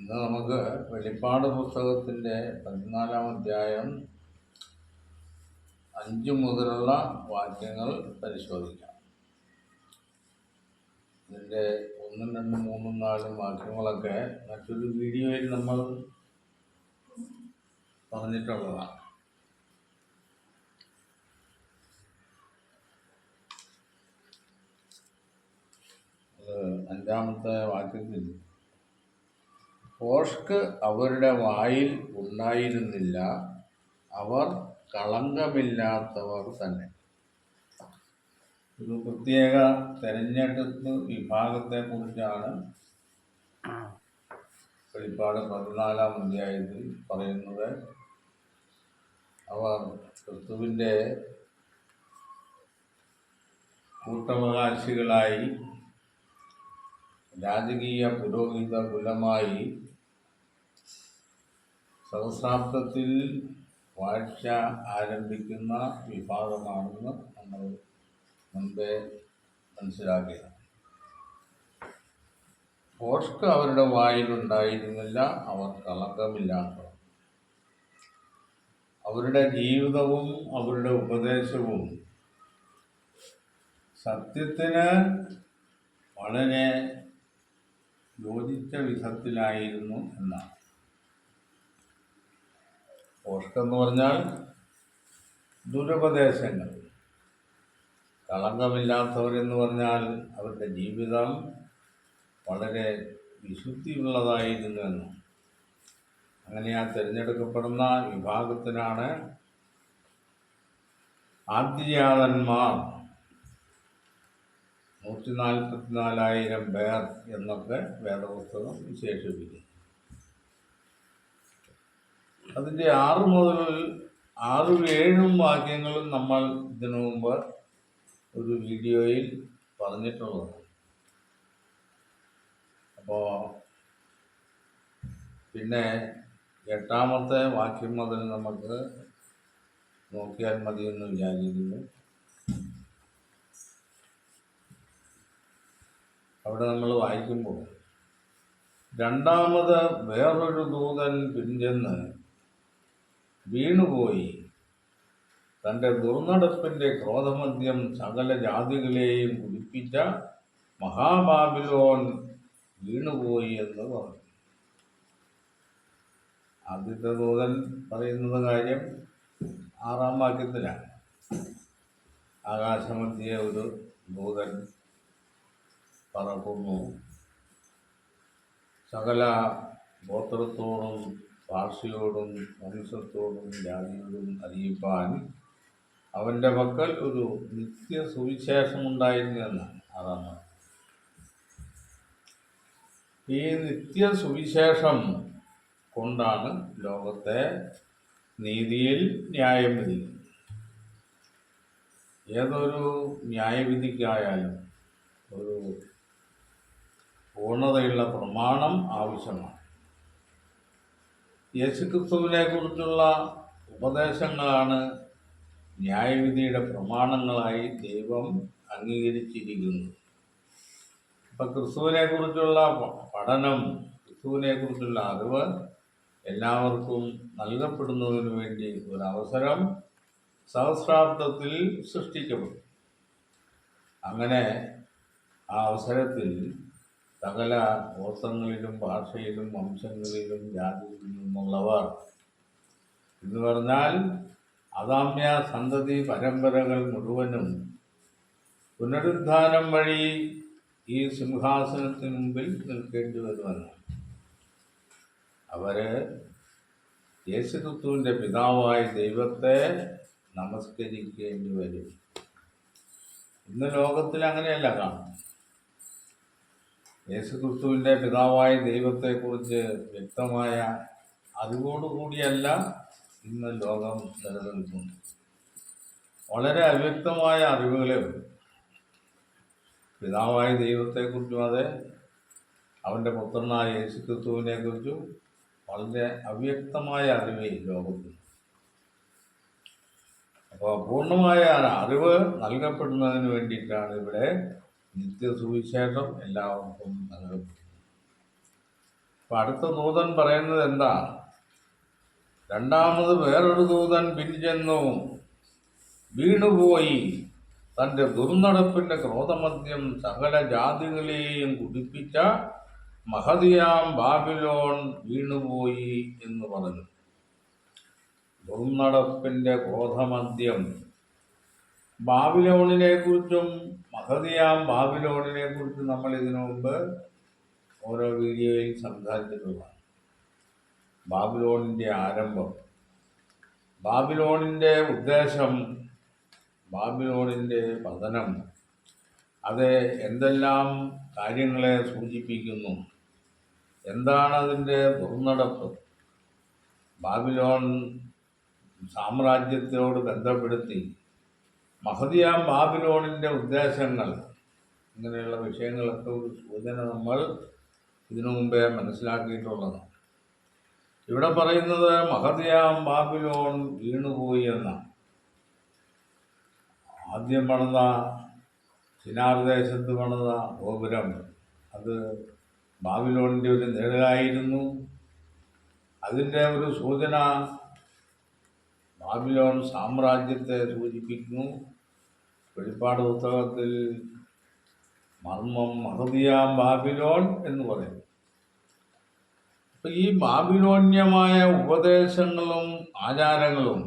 ഇന്ന് നമുക്ക് വെളിപ്പാട് പുസ്തകത്തിന്റെ പതിനാലാം അധ്യായം അഞ്ച് മുതലുള്ള വാക്യങ്ങൾ പരിശോധിക്കാം. ഇതിന്റെ ഒന്നും രണ്ടും മൂന്നും നാലും വാക്യങ്ങളൊക്കെ മറ്റൊരു വീഡിയോയിൽ നമ്മൾ പറഞ്ഞിട്ടുള്ളതാണ്. അഞ്ചാമത്തെ വാക്യത്തിൽ പോഷ്ക്ക് അവരുടെ വായിൽ ഉണ്ടായിരുന്നില്ല. അവർ കളങ്കമില്ലാത്തവർ തന്നെ. ഒരു പ്രത്യേക തെരഞ്ഞെടുപ്പ് വിഭാഗത്തെ കുറിച്ചാണ് വെളിപ്പാട് പതിനാലാം അധ്യായത്തിൽ പറയുന്നത്. അവർ ക്രിസ്തുവിന്റെ കൂട്ടവകാശികളായി രാജകീയ പുരോഹിത കുലമായി സഹസ്രാബ്ദത്തിൽ വാഴ്ച ആരംഭിക്കുന്ന വിഭാഗമാണെന്ന് നമ്മൾ മുൻപേ മനസ്സിലാക്കിയത് പോഷ്ക്ക് അവരുടെ വായിലുണ്ടായിരുന്നില്ല അവർ കളങ്കമില്ലാത്തവർ അവരുടെ ജീവിതവും അവരുടെ ഉപദേശവും സത്യത്തിന് വളരെ യോജിച്ച വിധത്തിലായിരുന്നു എന്നാണ്. പോഷ്കെന്ന് പറഞ്ഞാൽ ദുരുപദേശങ്ങൾ. കളങ്കമില്ലാത്തവരെന്ന് പറഞ്ഞാൽ അവരുടെ ജീവിതം വളരെ വിശുദ്ധിയുള്ളതായിരുന്നു അങ്ങനെയാ തിരഞ്ഞെടുക്കപ്പെടുന്ന വിഭാഗത്തിനാണ് ആദ്യജാതന്മാർ നൂറ്റി നാൽപ്പത്തിനാലായിരം പേർ എന്നൊക്കെ വേദപുസ്തകം വിശേഷിപ്പിക്കുന്നു. അതിന്റെ ആറ് മുതൽ ആറും ഏഴും വാക്യങ്ങളും നമ്മൾ ഇതിനു മുമ്പ് ഒരു വീഡിയോയിൽ പറഞ്ഞിട്ടുള്ളത്. അപ്പോൾ പിന്നെ എട്ടാമത്തെ വാക്യം മുതൽ നമുക്ക് നോക്കിയാൽ മതിയെന്ന് വിചാരിക്കുന്നു. അവിടെ നമ്മൾ വായിക്കുമ്പോൾ രണ്ടാമത് വേറൊരു ദൂതൻ പിഞ്ചെന്ന് വീണുപോയി. തന്റെ ദുർനടപ്പിന്റെ ക്രോധമദ്യം സകല ജാതികളെയും കുടിപ്പിച്ച മഹാബാബിലോൻ വീണുപോയി എന്ന് പറഞ്ഞു. ആദ്യത്തെ ദൂതൻ പറയുന്നത് കാര്യം ആറാം വാക്യത്തിലാണ്. ആകാശമധ്യ ഒരു ദൂതൻ പറക്കുന്നു സകല ഗോത്രത്തോടും ഭാഷയോടും വംശത്തോടും ജാതിയോടും അറിയിപ്പാൻ അവന്റെ പക്കൽ ഒരു നിത്യ സുവിശേഷം ഉണ്ടായിരുന്നു എന്നാണ് അതാണ്. ഈ നിത്യ സുവിശേഷം കൊണ്ടാണ് ലോകത്തെ നീതിയിൽ ന്യായം വിധിക്കുന്നത്. ഏതൊരു ന്യായവിധിക്കായാലും ഒരു പൂർണതയുള്ള പ്രമാണം ആവശ്യമാണ്. യേശുക്രിസ്തുവിനെ കുറിച്ചുള്ള ഉപദേശങ്ങളാണ് ന്യായവിധിയുടെ പ്രമാണങ്ങളായി ദൈവം അംഗീകരിച്ചിരിക്കുന്നത്. ഇപ്പം ക്രിസ്തുവിനെ കുറിച്ചുള്ള പഠനം ക്രിസ്തുവിനെ കുറിച്ചുള്ള അറിവ് എല്ലാവർക്കും നൽകപ്പെടുന്നതിന് വേണ്ടി ഒരു അവസരം സഹസ്രാബ്ദത്തിൽ സൃഷ്ടിക്കപ്പെട്ടു. അങ്ങനെ ആ അവസരത്തിൽ സകല ഗോത്രങ്ങളിലും ഭാഷയിലും വംശങ്ങളിലും ജാതിയിലും നിന്നുള്ളവർ എന്ന് പറഞ്ഞാൽ അദാമ്യ സന്തതി പരമ്പരകൾ മുഴുവനും പുനരുദ്ധാനം വഴി ഈ സിംഹാസനത്തിന് മുമ്പിൽ നിൽക്കേണ്ടി വരുമെന്ന്. അവർ യേശുക്രിസ്തുവിന്റെ പിതാവായ ദൈവത്തെ നമസ്കരിക്കേണ്ടി വരും. ഇന്ന് ലോകത്തിൽ അങ്ങനെയല്ല കാണും യേശുക്രിസ്തുവിന്റെ പിതാവായ ദൈവത്തെക്കുറിച്ച് വ്യക്തമായ അറിവോടുകൂടിയല്ല ഇന്ന് ലോകം നിലനിൽക്കുന്നു. വളരെ അവ്യക്തമായ അറിവുകളെ പിതാവായ ദൈവത്തെക്കുറിച്ചും അതെ അവന്റെ പുത്രനായ യേശുക്രിസ്തുവിനെ കുറിച്ചും വളരെ അവ്യക്തമായ അറിവേ ലോകത്തിൽ. അപ്പോൾ പൂർണമായ അറിവ് നൽകപ്പെടുന്നതിന് വേണ്ടിയിട്ടാണ് ഇവിടെ നിത്യസുവിശേഷം എല്ലാവർക്കും നൽകും അപ്പൊ അടുത്ത ദൂതൻ പറയുന്നത് എന്താ? രണ്ടാമത് വേറൊരു ദൂതൻ പിൻചെന്നു വീണുപോയി. തന്റെ ദുർനടപ്പിന്റെ ക്രോധമദ്യം സകല ജാതികളെയും കുടിപ്പിച്ച മഹതിയാം ബാബിലോൺ വീണുപോയി എന്ന് പറഞ്ഞു. ദുർനടപ്പിന്റെ ക്രോധമദ്യം ബാബിലോണിനെ കുറിച്ചും മഹതിയാം ബാബിലോണിനെ കുറിച്ച് നമ്മൾ ഇതിനു മുമ്പ് ഓരോ വീഡിയോയിൽ സംസാരിച്ചിട്ടുള്ളതാണ്. ബാബിലോണിന്റെ ആരംഭം. ബാബിലോണിന്റെ ഉദ്ദേശം ബാബിലോണിന്റെ പതനം അത് എന്തെല്ലാം കാര്യങ്ങളെ സൂചിപ്പിക്കുന്നു എന്താണ് അതിന്റെ ദുർനടപ്പ് ബാബിലോൺ സാമ്രാജ്യത്തോട് ബന്ധപ്പെടുത്തി മഹദിയാം ബാബിലോണിന്റെ ഉദ്ദേശങ്ങൾ ഇങ്ങനെയുള്ള വിഷയങ്ങളൊക്കെ ഒരു സൂചന നമ്മൾ ഇതിനു മുമ്പേ മനസ്സിലാക്കിയിട്ടുള്ളത്. ഇവിടെ പറയുന്നത് മഹദിയാം ബാബിലോൺ വീണുപോയി എന്നാണ് ആദ്യം പണിത ചിനാർ ദേശത്ത് പണിത ഗോപുരം. അത് ബാബിലോണിന്റെ ഒരു നിഴലായിരുന്നു അതിന്റെ ഒരു സൂചന ബാബിലോൺ സാമ്രാജ്യത്തെ സൂചിപ്പിക്കുന്നു. വെളിപ്പാട് പുസ്തകത്തിൽ മർമ്മം മഹതിയാം ബാബിലോൺ എന്ന് പറയുന്നു. അപ്പം ഈ ബാബിലോന്യമായ ഉപദേശങ്ങളും ആചാരങ്ങളും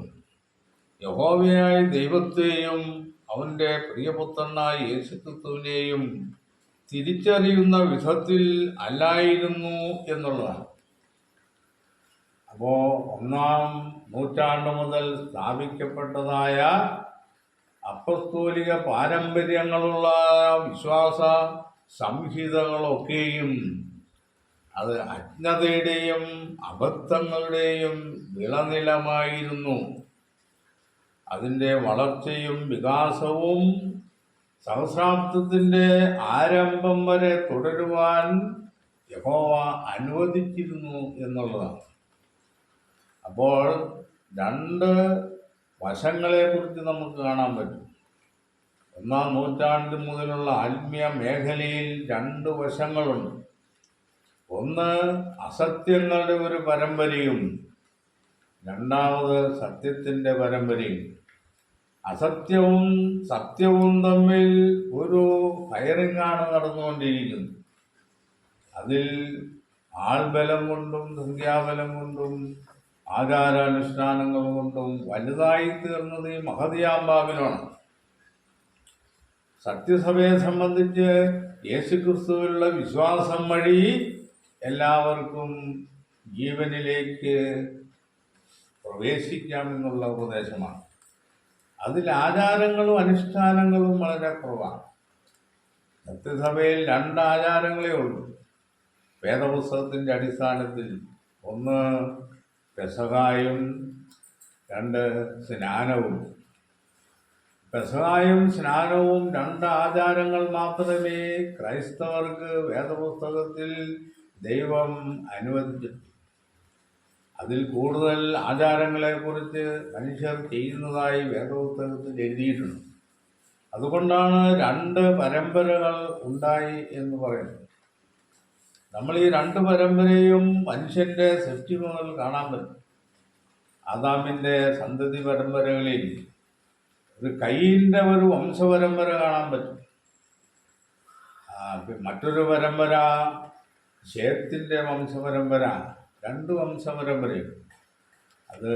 യഹോവയായ ദൈവത്തെയും അവന്റെ പ്രിയപുത്രനായ യേശുക്രിസ്തുവിനെയും തിരിച്ചറിയുന്ന വിധത്തിൽ അല്ലായിരുന്നു എന്നുള്ളതാണ്. അപ്പോൾ ഒന്നാം നൂറ്റാണ്ട് മുതൽ സ്ഥാപിക്കപ്പെട്ടതായ അപ്പസ്തോലിക പാരമ്പര്യങ്ങളുള്ള വിശ്വാസ സംഹിതകളൊക്കെയും അത് അജ്ഞതയുടെയും അബദ്ധങ്ങളുടെയും വിളനിലമായിരുന്നു അതിന്റെ വളർച്ചയും വികാസവും സഹസ്രാബ്ദത്തിന്റെ ആരംഭം വരെ തുടരുവാൻ യഹോവ അനുവദിച്ചിരുന്നു എന്നുള്ളതാണ്. അപ്പോൾ രണ്ട് വശങ്ങളെക്കുറിച്ച് നമുക്ക് കാണാൻ പറ്റും. ഒന്നാം നൂറ്റാണ്ട് മുതലുള്ള ആത്മീയ മേഖലയിൽ രണ്ട് വശങ്ങളുണ്ട്. ഒന്ന് അസത്യങ്ങളുടെ ഒരു പരമ്പരയും രണ്ടാമത് സത്യത്തിന്റെ പരമ്പരയും. അസത്യവും സത്യവും തമ്മിൽ ഒരു ഫയറിങ്ങാണ് നടന്നുകൊണ്ടിരിക്കുന്നത്. അതിൽ ആൾബലം കൊണ്ടും സംഖ്യാബലം കൊണ്ടും ആചാരാനുഷ്ഠാനങ്ങൾ കൊണ്ടും വലുതായി തീർന്നത് ഈ മഹതിയാമ്പാവിനാണ് സത്യസഭയെ സംബന്ധിച്ച് യേശുക്രിസ്തുവിലുള്ള വിശ്വാസം വഴി എല്ലാവർക്കും ജീവനിലേക്ക് പ്രവേശിക്കാമെന്നുള്ള ഉപദേശമാണ്. അതിൽ ആചാരങ്ങളും അനുഷ്ഠാനങ്ങളും വളരെ കുറവാണ്. സത്യസഭയിൽ രണ്ട് ആചാരങ്ങളേ ഉള്ളൂ. വേദപുസ്തകത്തിന്റെ അടിസ്ഥാനത്തിൽ ഒന്ന് പെസഹായും രണ്ട് സ്നാനവും. പെസഹായും സ്നാനവും രണ്ട് ആചാരങ്ങൾ മാത്രമേ ക്രൈസ്തവർക്ക് വേദപുസ്തകത്തിൽ ദൈവം അനുവദിച്ചിട്ടുള്ളൂ അതിൽ കൂടുതൽ ആചാരങ്ങളെക്കുറിച്ച് മനുഷ്യർ ചെയ്യുന്നതായി വേദപുസ്തകത്തിൽ എഴുതിയിട്ടുണ്ട്. അതുകൊണ്ടാണ് രണ്ട് പരമ്പരകൾ ഉണ്ടായി എന്ന് പറയുന്നത്. നമ്മൾ ഈ രണ്ട് പരമ്പരയും മനുഷ്യന്റെ സൃഷ്ടി മുതൽ കാണാൻ പറ്റും. ആദാമിന്റെ സന്തതി പരമ്പരകളിൽ ഒരു കൈയിന്റെ ഒരു വംശപരമ്പര കാണാൻ പറ്റും. മറ്റൊരു പരമ്പര ക്ഷേത്രത്തിന്റെ വംശപരമ്പര രണ്ട് വംശപരമ്പരയുണ്ട് അത്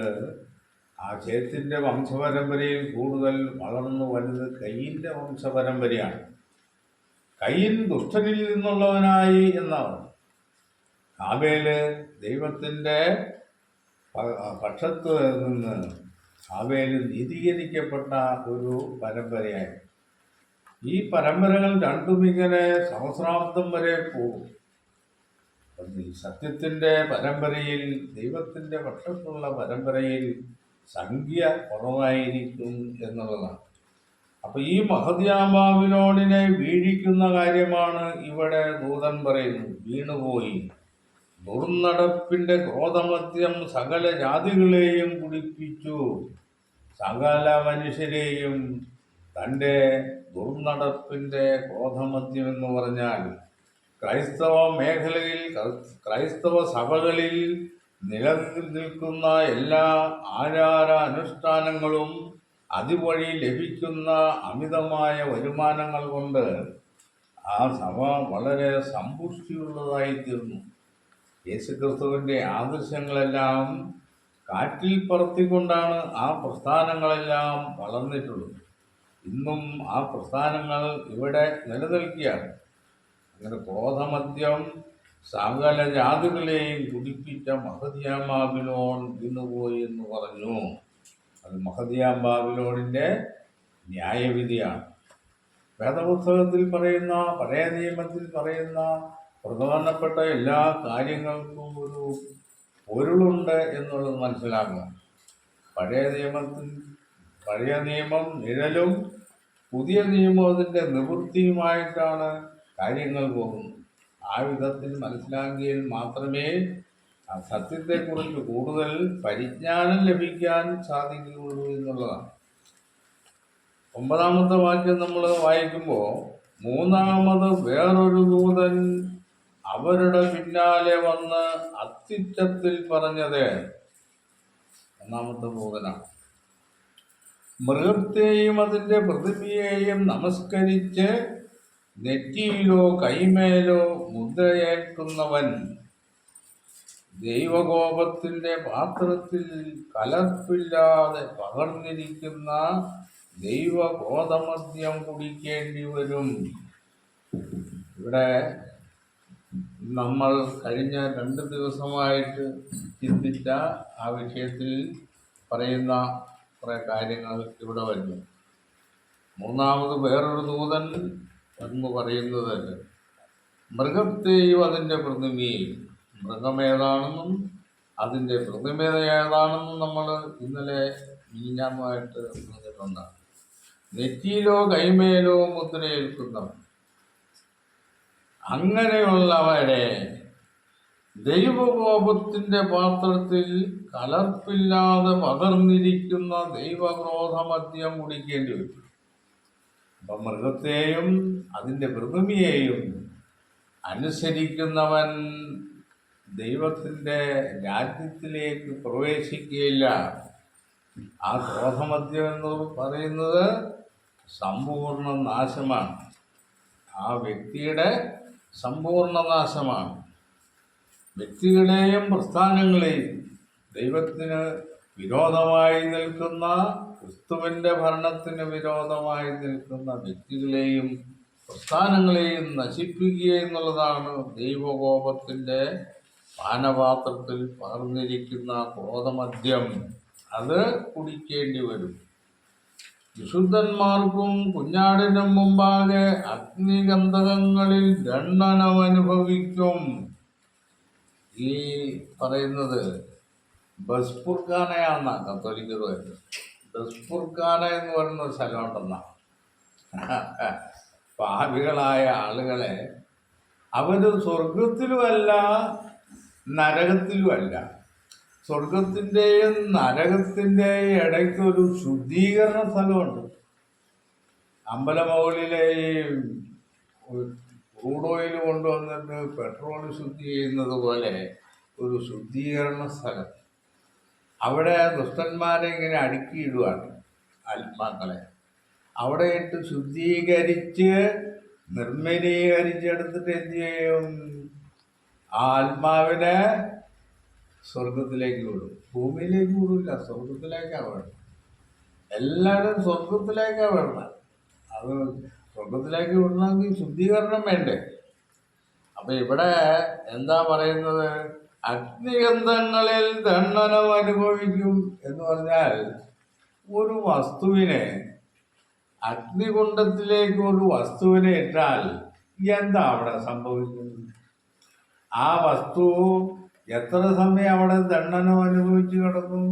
ആ ക്ഷേത്രത്തിന്റെ വംശപരമ്പരയിൽ കൂടുതൽ വളർന്നു വരുന്നത് കയ്യിന്റെ വംശപരമ്പരയാണ്. കൈൻ ദുഷ്ടനിൽ നിന്നുള്ളവനായി എന്നാണ്. ആബേൽ ദൈവത്തിന്റെ പക്ഷത്ത് നിന്ന് ആബേൽ നീതീകരിക്കപ്പെട്ട ഒരു പരമ്പരയായി. ഈ പരമ്പരകൾ രണ്ടും ഇങ്ങനെ സഹസ്രാബ്ദം വരെ പോകും. സത്യത്തിന്റെ പരമ്പരയിൽ ദൈവത്തിന്റെ പക്ഷത്തുള്ള പരമ്പരയിൽ സംഖ്യ കുറവായിരിക്കും എന്നുള്ളതാണ്. അപ്പൊ ഈ മഹദ്യാബാബിലോണിനെ വീഴിക്കുന്ന കാര്യമാണ് ഇവിടെ ദൂതൻ പറയുന്നു വീണുപോയി. ദുർനടപ്പിന്റെ ക്രോധമദ്യം സകല ജാതികളെയും കുടിപ്പിച്ചു. സകല മനുഷ്യരെയും തന്റെ ദുർനടപ്പിന്റെ ക്രോധമദ്യം എന്ന് പറഞ്ഞാൽ ക്രൈസ്തവ മേഖലയിൽ ക്രൈസ്തവ സഭകളിൽ നിലനിൽക്കുന്ന എല്ലാ ആചാര അനുഷ്ഠാനങ്ങളും അതുവഴി ലഭിക്കുന്ന അമിതമായ വരുമാനങ്ങൾ കൊണ്ട് ആ സഭ വളരെ സമ്പുഷ്ടിയുള്ളതായി തീർന്നു യേശുക്രിസ്തുവിന്റെ ആദർശങ്ങളെല്ലാം കാറ്റിൽ പറത്തിക്കൊണ്ടാണ് ആ പ്രസ്ഥാനങ്ങളെല്ലാം വളർന്നിട്ടുള്ളത്. ഇന്നും ആ പ്രസ്ഥാനങ്ങൾ ഇവിടെ നിലനിൽക്കുകയാണ്. അങ്ങനെ ക്രോധമദ്യം സകല ജാതികളെയും കുടിപ്പിച്ച മഹദിയാം ബാബിലോൺ വീണുപോയി എന്ന് പറഞ്ഞു. അത് മഹദിയാം ബാബിലോണിന്റെ ന്യായവിധിയാണ്. വേദപുസ്തകത്തിൽ പറയുന്ന പഴയ നിയമത്തിൽ പറയുന്ന പ്രധാനപ്പെട്ട എല്ലാ കാര്യങ്ങൾക്കും ഒരു പൊരുളുണ്ട് എന്നുള്ളത് മനസ്സിലാക്കുക. പഴയ നിയമത്തിൽ പഴയ നിയമം നിഴലും പുതിയ നിയമം അതിന്റെ നിവൃത്തിയുമായിട്ടാണ് കാര്യങ്ങൾ പോകുന്നത്. ആ വിധത്തിൽ മനസ്സിലാക്കിയാൽ മാത്രമേ സത്യത്തെക്കുറിച്ച് കൂടുതൽ പരിജ്ഞാനം ലഭിക്കാൻ സാധിക്കുകയുള്ളൂ എന്നുള്ളതാണ്. ഒമ്പതാമത്തെ വാക്യം നമ്മൾ വായിക്കുമ്പോൾ മൂന്നാമത് വേറൊരു ദൂതൻ അവരുടെ പിന്നാലെ വന്ന് അത്യുച്ചത്തിൽ പറഞ്ഞത് ഒന്നാമത്തെ ബോധനാണ് മൃഗത്തെയും അതിന്റെ പ്രതിമയെയും നമസ്കരിച്ച് നെറ്റിയിലോ കൈമേലോ മുദ്രയേൽക്കുന്നവൻ ദൈവകോപത്തിന്റെ പാത്രത്തിൽ കലർപ്പില്ലാതെ പകർന്നിരിക്കുന്ന ദൈവബോധമദ്യം കുടിക്കേണ്ടി വരും. ഇവിടെ നമ്മൾ കഴിഞ്ഞ രണ്ട് ദിവസമായിട്ട് ചിന്തിച്ച ആ വിഷയത്തിൽ പറയുന്ന കുറേ കാര്യങ്ങൾ ഇവിടെ വരുന്നു. മൂന്നാമത് വേറൊരു ദൂതൻ എന്ന് പറയുന്നത് മൃഗത്തെയും അതിന്റെ പ്രതിമയെയും. മൃഗമേതാണെന്നും അതിന്റെ പ്രതിമേത ഏതാണെന്നും നമ്മൾ ഇന്നലെ മീഞ്ഞാമായിട്ട് പറഞ്ഞിട്ടുണ്ട്. നെറ്റിയിലോ കൈമേലോ മുദ്രയേൽക്കുന്നവൻ. അങ്ങനെയുള്ളവരെ ദൈവകോപത്തിന്റെ പാത്രത്തിൽ കലർപ്പില്ലാതെ പകർന്നിരിക്കുന്ന ദൈവക്രോധമദ്യം കുടിക്കേണ്ടി വരും. അപ്പം മൃഗത്തെയും അതിന്റെ പ്രതിമയെയും അനുസരിക്കുന്നവൻ ദൈവത്തിന്റെ രാജ്യത്തിലേക്ക് പ്രവേശിക്കുകയില്ല. ആ ക്രോധമദ്യം എന്ന് പറയുന്നത് സമ്പൂർണ നാശമാണ്. ആ വ്യക്തിയുടെ സമ്പൂർണ നാശമാണ് വ്യക്തികളെയും പ്രസ്ഥാനങ്ങളെയും ദൈവത്തിന് വിരോധമായി നിൽക്കുന്ന ക്രിസ്തുവിന്റെ ഭരണത്തിന് വിരോധമായി നിൽക്കുന്ന വ്യക്തികളെയും പ്രസ്ഥാനങ്ങളെയും നശിപ്പിക്കുക എന്നുള്ളതാണ് ദൈവകോപത്തിന്റെ പാനപാത്രത്തിൽ പകർന്നിരിക്കുന്ന ക്രോധമദ്യം. അത് കുടിക്കേണ്ടി വരും. വിശുദ്ധന്മാർക്കും കുഞ്ഞാടിനും മുമ്പാകെ അഗ്നിഗന്ധകങ്ങളിൽ ദണ്ഡനം അനുഭവിക്കും ഈ പറയുന്നത് ബസ്പുർഖാനയാണ് കത്തോലിക്ക പറയുന്നത്. ബസ്പുർഖാന എന്ന് പറയുന്ന ഒരു സ്ഥലമുണ്ടെന്ന പാപികളായ ആളുകളെ അവർ സ്വർഗത്തിലുമല്ല നരകത്തിലുമല്ല. സ്വർഗത്തിന്റെയും നരകത്തിന്റെയും ഇടയ്ക്ക് ഒരു ശുദ്ധീകരണ സ്ഥലമുണ്ട്. അമ്പലമൗലിലെ ഈ ക്രൂഡ് ഓയിൽ കൊണ്ടുവന്നിട്ട് പെട്രോൾ ശുദ്ധി ചെയ്യുന്നത് പോലെ ഒരു ശുദ്ധീകരണ സ്ഥലം. അവിടെ ദുഷ്ടന്മാരെ ഇങ്ങനെ അടുക്കിയിടുവാണ് ആത്മാക്കളെ. അവിടെ ഇട്ട് ശുദ്ധീകരിച്ച് നിർമ്മലീകരിച്ചെടുത്തിട്ട് എന്ത് ചെയ്യും? ആത്മാവിനെ സ്വർഗത്തിലേക്ക് വിടും ഭൂമിയിലേക്ക് വിടില്ല സ്വർഗത്തിലേക്കാണ് വേണം എല്ലാവരും സ്വർഗത്തിലേക്കാണ് വേണ്ട അത് സ്വർഗത്തിലേക്ക് വിടണമെങ്കിൽ ശുദ്ധീകരണം വേണ്ടേ? അപ്പൊ ഇവിടെ എന്താ പറയുന്നത്? അഗ്നിഗന്ധങ്ങളിൽ ദണ്ഡനം അനുഭവിക്കും എന്ന് പറഞ്ഞാൽ ഒരു വസ്തുവിനെ അഗ്നികുണ്ഡത്തിലേക്ക് ഒരു വസ്തുവിനെ ഇട്ടാൽ എന്താ അവിടെ സംഭവിക്കുന്നത്? ആ വസ്തു എത്ര സമയം അവിടെ ദണ്ഡനം അനുഭവിച്ച് കിടക്കും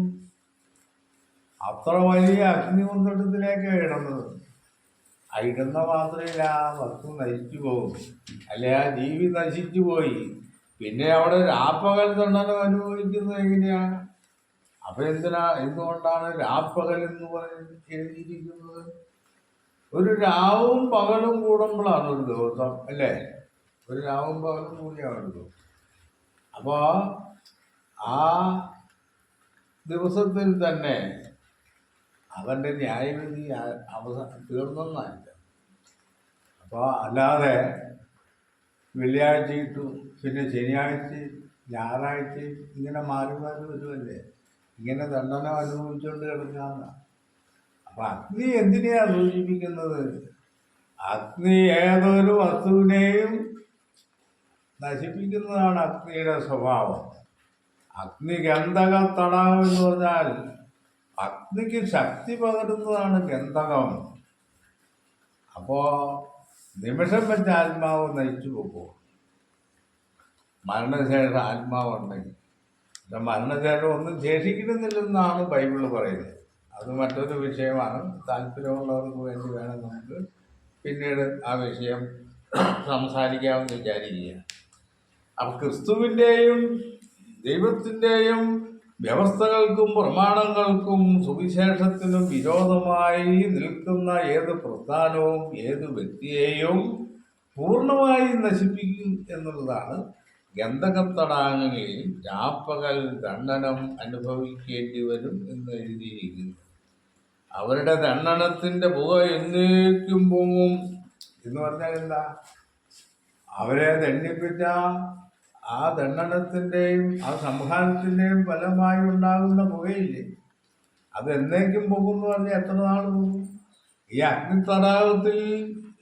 അത്ര വലിയ അഗ്നികുണ്ഡത്തിലേക്ക് ഇടുന്നത് ആ ഇടുന്ന മാത്രമേ ആ വസ്തു നശിച്ചു പോകും. അല്ലെ ആ ജീവി നശിച്ചു പോയി. പിന്നെ അവിടെ രാപ്പകൽ ദണ്ഡനം അനുഭവിക്കുന്നത് എങ്ങനെയാണ് അപ്പൊ എന്തിനാ എന്തുകൊണ്ടാണ് രാപ്പകൽ എന്ന് പറയുന്നത് എഴുതിയിരിക്കുന്നത്? ഒരു രാവും പകലും കൂടുമ്പോഴാണ് ഒരു ദിവസം അല്ലേ? ഒരു രാവും പകലും കൂടിയാവുള്ളൂ അപ്പോൾ ആ ദിവസത്തിൽ തന്നെ അവന്റെ ന്യായവിധി അവസാനം തീർന്നെന്നല്ല അപ്പോൾ അല്ലാതെ വെള്ളിയാഴ്ച കിട്ടും പിന്നെ ശനിയാഴ്ച ഞായറാഴ്ച ഇങ്ങനെ മാറി മാറി വരുമല്ലേ ഇങ്ങനെ ദണ്ഡനം അനുഭവിച്ചുകൊണ്ട് കിടക്കാന്ന. അപ്പം അഗ്നി എന്തിനെയാണ് സൂചിപ്പിക്കുന്നത്? അഗ്നി ഏതൊരു വസ്തുവിനെയും നശിപ്പിക്കുന്നതാണ് അഗ്നിയുടെ സ്വഭാവം. അഗ്നി ഗന്ധക തടാകം എന്ന് പറഞ്ഞാൽ അഗ്നിക്ക് ശക്തി പകരുന്നതാണ് ഗന്ധകം. അപ്പോ നിമിഷം വെച്ച് ആത്മാവ് നയിച്ചു പോകും. മരണശേഷം ആത്മാവുണ്ടെങ്കിൽ മരണശേഷം ഒന്നും ശേഷിക്കണമെന്നില്ലെന്നാണ് ബൈബിൾ പറയുന്നത്. അത് മറ്റൊരു വിഷയമാണ്. താല്പര്യമുള്ളവർക്ക് വേണ്ടി വേണം നമുക്ക് പിന്നീട് ആ വിഷയം സംസാരിക്കാമെന്ന് വിചാരിക്കുക അപ്പം ക്രിസ്തുവിന്റെയും ദൈവത്തിന്റെയും വ്യവസ്ഥകൾക്കും പ്രമാണങ്ങൾക്കും സുവിശേഷത്തിനും വിരോധമായി നിൽക്കുന്ന ഏത് പ്രസ്ഥാനവും ഏത് വ്യക്തിയെയും പൂർണമായി നശിപ്പിക്കും എന്നുള്ളതാണ് ഗന്ധകത്തടാകങ്ങളിൽ രാപ്പകൽ ദണ്ഡനം അനുഭവിക്കേണ്ടി വരും എന്ന് എഴുതിയിരിക്കുന്നു അവരുടെ ദണ്ഡനത്തിന്റെ പുക എന്നേക്കും പൊങ്ങും. എന്ന് പറഞ്ഞാൽ എന്താ? അവരെ ദണ്ഡിപ്പിച്ച ആ ദണ്ഡനത്തിന്റെയും ആ സംഹാരത്തിന്റെയും ഫലമായി ഉണ്ടാകുന്ന പുകയില്ലേ? അത് എന്നേക്കും പോകും എന്ന് പറഞ്ഞാൽ എത്ര നാൾ പോകും? ഈ അഗ്നിത്തടാകത്തിൽ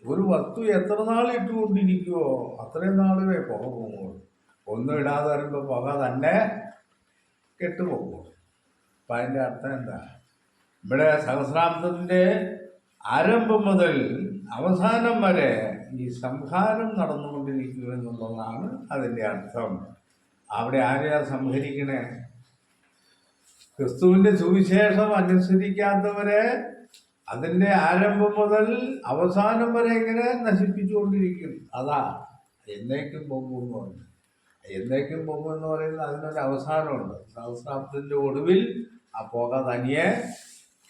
ഒരു വസ്തു എത്ര നാൾ ഇട്ടുകൊണ്ടിരിക്കുവോ? അത്രയും നാളുവേ പുക പോകുള്ളൂ. ഒന്നും ഇടാതെ വരുമ്പോൾ പുക തന്നെ കെട്ടുപോകും. അപ്പം അതിന്റെ അർത്ഥം എന്താ? ഇവിടെ സഹസ്രാബ്ദത്തിന്റെ ആരംഭം മുതൽ അവസാനം വരെ ഈ സംഹാരം നടന്നുകൊണ്ടിരിക്കുക എന്നുള്ളതാണ് അതിന്റെ അർത്ഥം. അവിടെ ആരെയാ സംഹരിക്കണേ? ക്രിസ്തുവിന്റെ സുവിശേഷം അനുസരിക്കാത്തവരെ അതിന്റെ ആരംഭം മുതൽ അവസാനം വരെ ഇങ്ങനെ നശിപ്പിച്ചുകൊണ്ടിരിക്കും? അതാ എന്നേക്കും പോകും എന്ന് പറഞ്ഞു എന്നേക്കും പോകും എന്ന് പറയുന്നത് അതിനൊരു അവസാനമുണ്ട്. സഹസ്രാബ്ദത്തിന്റെ ഒടുവിൽ ആ പുക തനിയെ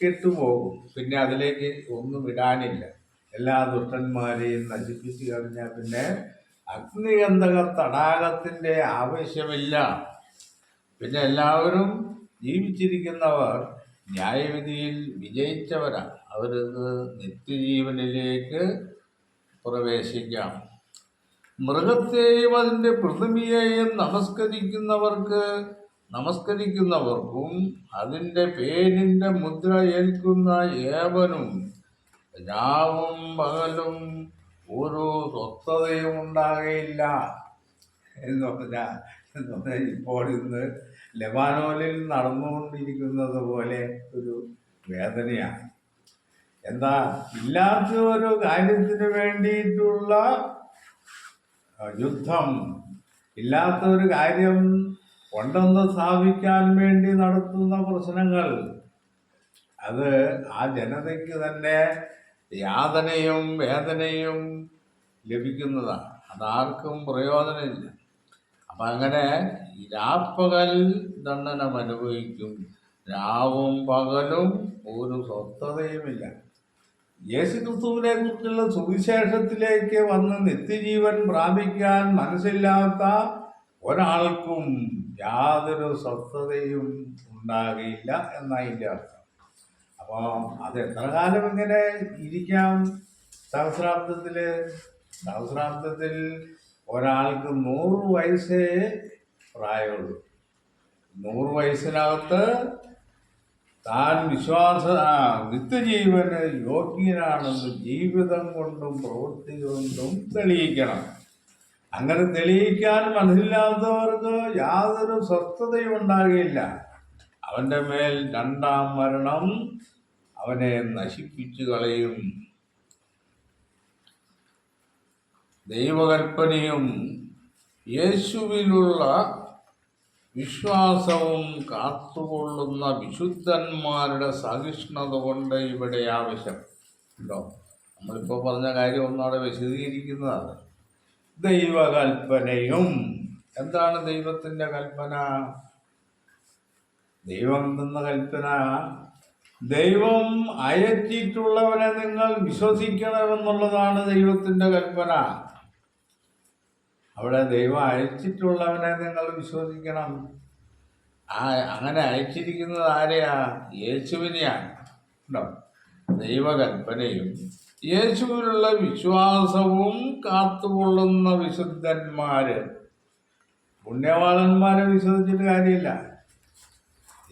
കെട്ടുപോകും. പിന്നെ അതിലേക്ക് ഒന്നും ഇടാനില്ല. എല്ലാ ദുഷ്ടന്മാരെയും നശിപ്പിച്ചു കഴിഞ്ഞാൽ പിന്നെ അഗ്നിഗന്ധക തടാകത്തിന്റെ ആവശ്യമില്ല. പിന്നെ എല്ലാവരും ജീവിച്ചിരിക്കുന്നവർ ന്യായവിധിയിൽ വിജയിച്ചവരാണ്. അവർക്ക് നിത്യജീവനിലേക്ക് പ്രവേശിക്കാം. മൃഗത്തെയും അതിന്റെ പ്രതിമയെയും നമസ്കരിക്കുന്നവർക്ക് നമസ്കരിക്കുന്നവർക്കും അതിന്റെ പേരിന്റെ മുദ്ര ഏൽക്കുന്ന ഏവനും രാവും പകലും ഒരു സ്വസ്ഥതയും ഉണ്ടാകയില്ല. എന്ന് പറഞ്ഞാൽ എന്ന് പറഞ്ഞാൽ ഇപ്പോൾ ഇന്ന് ലെബാനോനിൽ നടന്നുകൊണ്ടിരിക്കുന്നത് പോലെ ഒരു വേദനയാണ്. എന്താ ഇല്ലാത്ത ഒരു കാര്യത്തിന് വേണ്ടിയിട്ടുള്ള യുദ്ധം ഇല്ലാത്ത ഒരു കാര്യം ഉണ്ടെന്ന് സ്ഥാപിക്കാൻ വേണ്ടി നടത്തുന്ന പ്രശ്നങ്ങൾ അത് ആ ജനതയ്ക്ക് തന്നെ യാതനയും വേദനയും ലഭിക്കുന്നതാണ്. അതാർക്കും പ്രയോജനമില്ല. അപ്പം അങ്ങനെ രാപ്പകൽ ദണ്ഡനം അനുഭവിക്കും. രാവും പകലും ഒരു സ്വസ്ഥതയുമില്ല. യേശു ക്രിസ്തുവിനെ കുറിച്ചുള്ള സുവിശേഷത്തിലേക്ക് വന്ന് നിത്യജീവൻ പ്രാപിക്കാൻ മനസ്സില്ലാത്ത ഒരാൾക്കും യാതൊരു സ്വസ്ഥതയും ഉണ്ടാകില്ല എന്നതിന്റെ അർത്ഥം. അപ്പോൾ അത് എത്ര കാലം ഇങ്ങനെ ഇരിക്കാം? സഹസ്രാബ്ദത്തിൽ സഹസ്രാബ്ദത്തിൽ ഒരാൾക്ക് നൂറ് വയസ്സേ പ്രായമുള്ളൂ. നൂറ് വയസ്സിനകത്ത് താൻ വിശ്വാസ നിത്യജീവന് യോഗ്യനാണെന്ന് ജീവിതം കൊണ്ടും പ്രവൃത്തി കൊണ്ടും തെളിയിക്കണം. അങ്ങനെ തെളിയിക്കാൻ മനസ്സില്ലാത്തവർക്ക് യാതൊരു സ്വസ്ഥതയും ഉണ്ടാകുകയില്ല അവന്റെ മേൽ രണ്ടാം മരണം അവനെ നശിപ്പിച്ചു കളയും. ദൈവകൽപ്പനയും യേശുവിലുള്ള വിശ്വാസവും കാത്തുകൊള്ളുന്ന വിശുദ്ധന്മാരുടെ സഹിഷ്ണുത കൊണ്ട് ഇവിടെ ആവശ്യം. ഉണ്ടോ? നമ്മളിപ്പോൾ പറഞ്ഞ കാര്യം ഒന്നവിടെ വിശദീകരിക്കുന്നതാണ്. ദൈവകൽപ്പനയും. എന്താണ് ദൈവത്തിന്റെ കൽപ്പന? ദൈവം തന്ന കൽപ്പന ദൈവം അയച്ചിട്ടുള്ളവനെ നിങ്ങൾ വിശ്വസിക്കണമെന്നുള്ളതാണ് ദൈവത്തിന്റെ കൽപ്പന. അവിടെ ദൈവം അയച്ചിട്ടുള്ളവനെ നിങ്ങൾ വിശ്വസിക്കണം. ആ അങ്ങനെ അയച്ചിരിക്കുന്നത് ആരെയാ? യേശുവിനെയാണ്. ഉണ്ടോ ദൈവകൽപ്പനയും യേശുവിനുള്ള വിശ്വാസവും കാത്തുകൊള്ളുന്ന വിശുദ്ധന്മാര്. പുണ്യവാളന്മാരെ വിശ്വസിച്ചിട്ട് കാര്യമില്ല.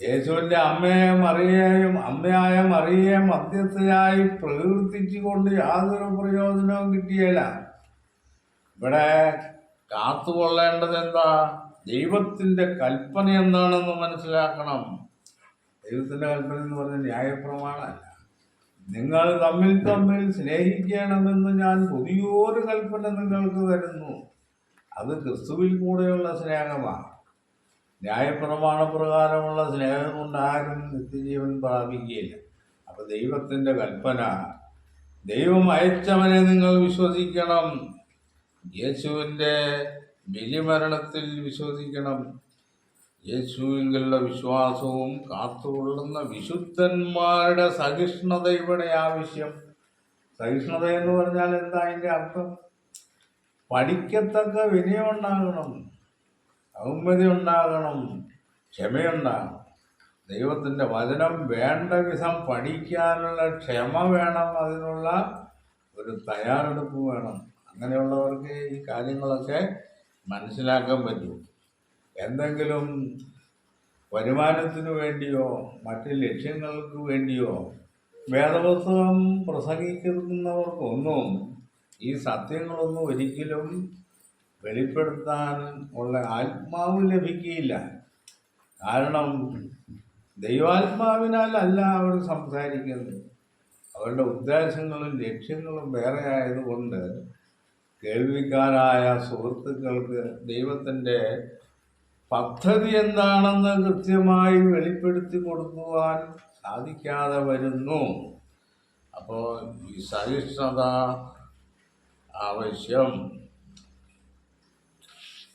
യേശുവിന്റെ അമ്മയെ മറിയേയും അമ്മയായ മറിയെ മധ്യസ്ഥയായി പ്രകീർത്തിച്ചുകൊണ്ട് യാതൊരു പ്രയോജനവും കിട്ടിയല്ല ഇവിടെ കാത്തുകൊള്ളേണ്ടത് എന്താ? ദൈവത്തിന്റെ കൽപ്പന എന്താണെന്ന് മനസ്സിലാക്കണം. ദൈവത്തിന്റെ കൽപ്പന എന്ന് പറഞ്ഞ ന്യായപ്രമാണമല്ല. നിങ്ങൾ തമ്മിൽ തമ്മിൽ സ്നേഹിക്കണമെന്ന് ഞാൻ പുതിയൊരു കൽപ്പന നിങ്ങൾക്ക് തരുന്നു. അത് ക്രിസ്തുവിൽ കൂടെയുള്ള സ്നേഹമാണ്. ന്യായപ്രമാണ പ്രകാരമുള്ള സ്നേഹം കൊണ്ട് ആരും നിത്യജീവൻ പ്രാപിക്കുകയില്ല. അപ്പൊ ദൈവത്തിന്റെ കൽപ്പന ദൈവം അയച്ചവനെ നിങ്ങൾ വിശ്വസിക്കണം. യേശുവിന്റെ ബലിമരണത്തിൽ വിശ്വസിക്കണം. യേശുവിലുള്ള വിശ്വാസവും കാത്തുകൊള്ളുന്ന വിശുദ്ധന്മാരുടെ സഹിഷ്ണുത ഇവിടെ ആവശ്യം. സഹിഷ്ണുത എന്ന് പറഞ്ഞാൽ എന്താ അതിന്റെ അർത്ഥം? പഠിക്കത്തക്ക വിനയം ഉണ്ടാകണം. സൗമ്യത ഉണ്ടാകണം ക്ഷമയുണ്ടാകണം. ദൈവത്തിന്റെ വചനം വേണ്ട വിധം പഠിക്കാനുള്ള ക്ഷമ വേണം അതിനുള്ള ഒരു തയ്യാറെടുപ്പ് വേണം. അങ്ങനെയുള്ളവർക്ക് ഈ കാര്യങ്ങളൊക്കെ മനസ്സിലാക്കാൻ പറ്റും. എന്തെങ്കിലും വരുമാനത്തിന് വേണ്ടിയോ മറ്റ് ലക്ഷ്യങ്ങൾക്ക് വേണ്ടിയോ വേദപുസ്തകം പ്രസംഗിക്കുന്നവർക്കൊന്നും ഈ സത്യങ്ങളൊന്നും ഒരിക്കലും വെളിപ്പെടുത്താൻ ഉള്ള ആത്മാവ് ലഭിക്കുകയില്ല. കാരണം ദൈവാത്മാവിനാൽ അല്ല അവർ സംസാരിക്കുന്നത്. അവരുടെ ഉദ്ദേശങ്ങളും ലക്ഷ്യങ്ങളും വേറെ ആയതുകൊണ്ട് കേൾവിക്കാരായ സുഹൃത്തുക്കൾക്ക് ദൈവത്തിന്റെ പദ്ധതി എന്താണെന്ന് കൃത്യമായി വെളിപ്പെടുത്തി കൊടുക്കുവാൻ സാധിക്കാതെ വരുന്നു. അപ്പോൾ ഈ സഹിഷ്ണുത ആവശ്യം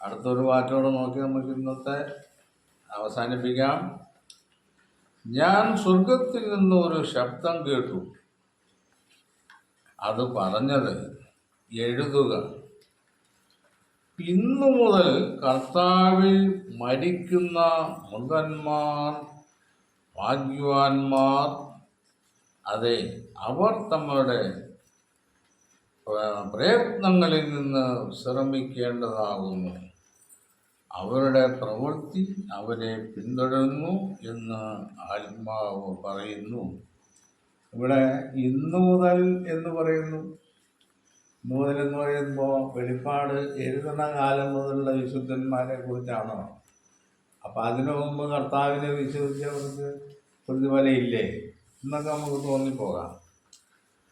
അടുത്തൊരു വാറ്റോടെ നോക്കി നമുക്ക് ഇന്നത്തെ അവസാനിപ്പിക്കാം. ഞാൻ സ്വർഗത്തിൽ നിന്ന് ഒരു ശബ്ദം കേട്ടു. അത് പറഞ്ഞത് എഴുതുക. ഇന്നു മുതൽ കർത്താവിൽ മരിക്കുന്ന മൃതന്മാർ ഭാഗ്യവാന്മാർ അതെ അവർ തങ്ങളുടെ പ്രയത്നങ്ങളിൽ നിന്ന് വിശ്രമിക്കേണ്ടതാകുന്നു. അവരുടെ പ്രവൃത്തി അവരെ പിന്തുടരുന്നു എന്ന് ആത്മാവ് പറയുന്നു. ഇവിടെ ഇന്നു മുതൽ എന്ന് പറയുന്നു. ഇന്നു മുതൽ എന്ന് പറയുമ്പോൾ വെളിപ്പാട് എഴുതുന്ന കാലം മുതലുള്ള വിശുദ്ധന്മാരെ കുറിച്ചാണോ? അപ്പം അതിനു മുമ്പ് കർത്താവിനെ വിശ്വസിച്ചവർക്ക് പ്രതിഫലയില്ലേ എന്നൊക്കെ നമുക്ക് തോന്നിപ്പോകാം.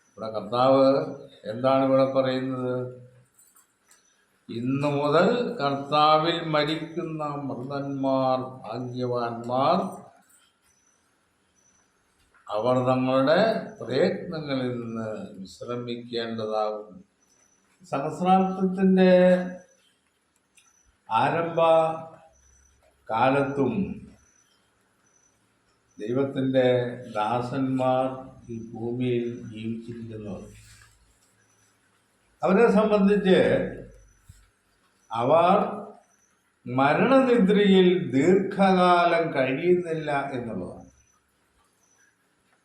ഇവിടെ കർത്താവ് എന്താണ് ഇവിടെ പറയുന്നത്? ഇന്നു മുതൽ കർത്താവിൽ മരിക്കുന്ന മൃതന്മാർ ഭാഗ്യവാന്മാർ അവർ തങ്ങളുടെ പ്രയത്നങ്ങളിൽ നിന്ന് വിശ്രമിക്കേണ്ടതാകും. സഹസ്രാബ്ദത്തിന്റെ ആരംഭ കാലത്തും ദൈവത്തിന്റെ ദാസന്മാർ ഈ ഭൂമിയിൽ ജീവിച്ചിരിക്കുന്നത്. അവരെ സംബന്ധിച്ച് അവർ മരണനിദ്രയിൽ ദീർഘകാലം കഴിയുന്നില്ല എന്നുള്ളതാണ്.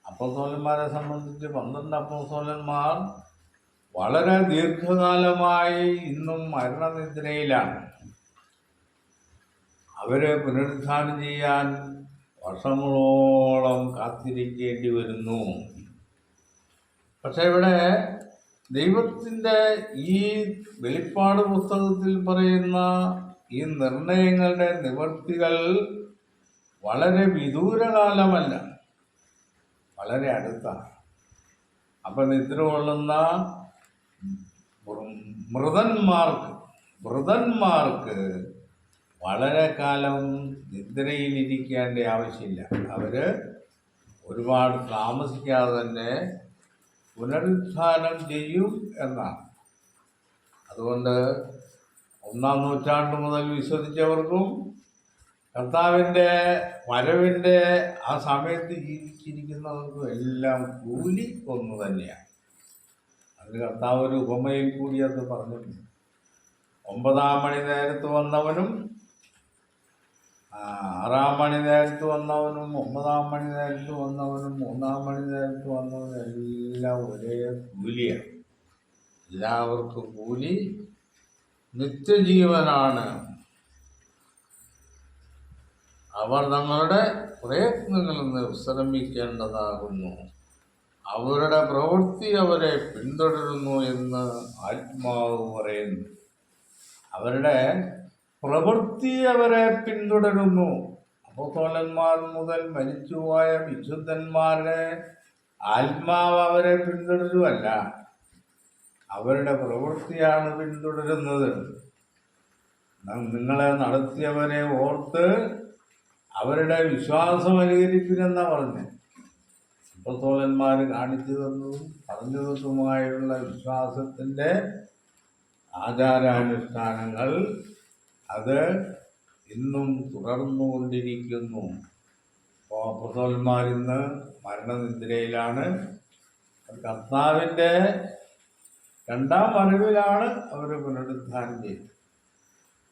അപ്പോസോലന്മാരെ സംബന്ധിച്ച് പന്ത്രണ്ട് അപ്പോസോലന്മാർ വളരെ ദീർഘകാലമായി ഇന്നും മരണനിദ്രയിലാണ്. അവരെ പുനരുദ്ധാനം ചെയ്യാൻ വർഷങ്ങളോളം കാത്തിരിക്കേണ്ടി വരുന്നു. പക്ഷെ ഇവിടെ ദൈവത്തിന്റെ ഈ വെളിപ്പാട് പുസ്തകത്തിൽ പറയുന്ന ഈ നിർണയങ്ങളുടെ നിവർത്തികൾ വളരെ വിദൂരകാലമല്ല വളരെ അടുത്താണ്. അപ്പം നിദ്ര കൊള്ളുന്ന മൃതന്മാർക്ക് മൃതന്മാർക്ക് വളരെ കാലം നിദ്രയിലിരിക്കേണ്ട ആവശ്യമില്ല. അവർ ഒരുപാട് താമസിക്കാതെ തന്നെ പുനരുത്ഥാനം ചെയ്യും എന്നാണ്. അതുകൊണ്ട് ഒന്നാം നൂറ്റാണ്ട് മുതൽ വിശ്വസിച്ചവർക്കും കർത്താവിന്റെ വരവിന്റെ ആ സമയത്ത് ജീവിച്ചിരിക്കുന്നവർക്കും എല്ലാം കൂലി ഒന്ന് തന്നെയാണ്. അതിന് കർത്താവ് ഒരു ഉപമയിൽ കൂടി അത് പറഞ്ഞിട്ടുണ്ട്. ഒമ്പതാം മണി നേരത്ത് വന്നവനും ആറാം മണി നേരത്ത് വന്നവനും ഒമ്പതാം മണി നേരത്ത് വന്നവനും മൂന്നാം മണി നേരത്ത് വന്നവനും എല്ലാം ഒരേ കൂലിയാണ്. എല്ലാവർക്കും കൂലി നിത്യജീവനാണ്. അവർ തങ്ങളുടെ പ്രയത്നങ്ങളിൽ നിന്ന് വിശ്രമിക്കേണ്ടതാകുന്നു അവരുടെ പ്രവൃത്തി അവരെ പിന്തുടരുന്നു എന്ന് ആത്മാവ് പറയുന്നു. അവരുടെ പ്രവൃത്തി അവരെ പിന്തുടരുന്നു. അപ്പോലന്മാർ മുതൽ മരിച്ചുപോയ വിശുദ്ധന്മാരുടെ ആത്മാവ് അവരെ പിന്തുടരുമല്ല അവരുടെ പ്രവൃത്തിയാണ് പിന്തുടരുന്നത്. നിങ്ങളെ നടത്തിയവരെ ഓർത്ത് അവരുടെ വിശ്വാസം അനുകരിപ്പിനെന്നാ പറഞ്ഞത് അപ്പത്തോളന്മാർ കാണിച്ചു തന്നതും പറഞ്ഞു തന്നതുമായുള്ള വിശ്വാസത്തിന്റെ ആചാരാനുഷ്ഠാനങ്ങൾ അത് ഇന്നും തുടർന്നുകൊണ്ടിരിക്കുന്നു. ഇന്ന് മരണനിദ്രയിലാണ്. കർത്താവിന്റെ രണ്ടാം അറിവിലാണ് അവർ പുനരുദ്ധാനം ചെയ്തത്.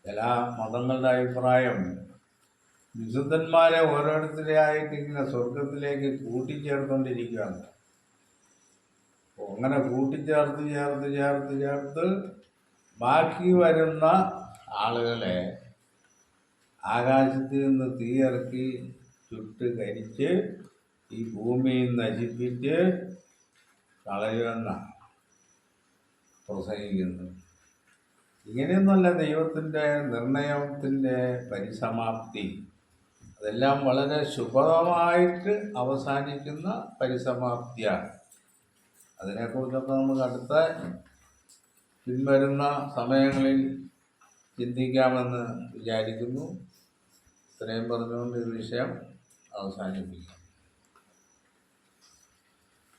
ചില മതങ്ങളുടെ അഭിപ്രായം വിശുദ്ധന്മാരെ ഓരോരുത്തരെയായിട്ട് ഇങ്ങനെ സ്വർഗത്തിലേക്ക് കൂട്ടിച്ചേർത്തുകൊണ്ടിരിക്കുകയാണ് അങ്ങനെ കൂട്ടിച്ചേർത്ത് ചേർത്ത് ചേർത്ത് ചേർത്ത് ബാക്കി വരുന്ന ആളുകളെ ആകാശത്ത് നിന്ന് തീയിറക്കി ചുട്ട് കരിച്ച് ഈ ഭൂമിയിൽ നശിപ്പിച്ച് കളയുമെന്നാണ് പ്രസംഗിക്കുന്നത് ഇങ്ങനെയൊന്നുമല്ല ദൈവത്തിന്റെ നിർണയത്തിന്റെ പരിസമാപ്തി. അതെല്ലാം വളരെ ശുഭമായിട്ട് അവസാനിക്കുന്ന പരിസമാപ്തിയാണ്. അതിനെക്കുറിച്ചൊക്കെ നമുക്ക് അടുത്ത പിൻവരുന്ന സമയങ്ങളിൽ ചിന്തിക്കാമെന്ന് വിചാരിക്കുന്നു. ഇത്രയും പറഞ്ഞുകൊണ്ട് ഈ വിഷയം അവസാനിപ്പിക്കാം.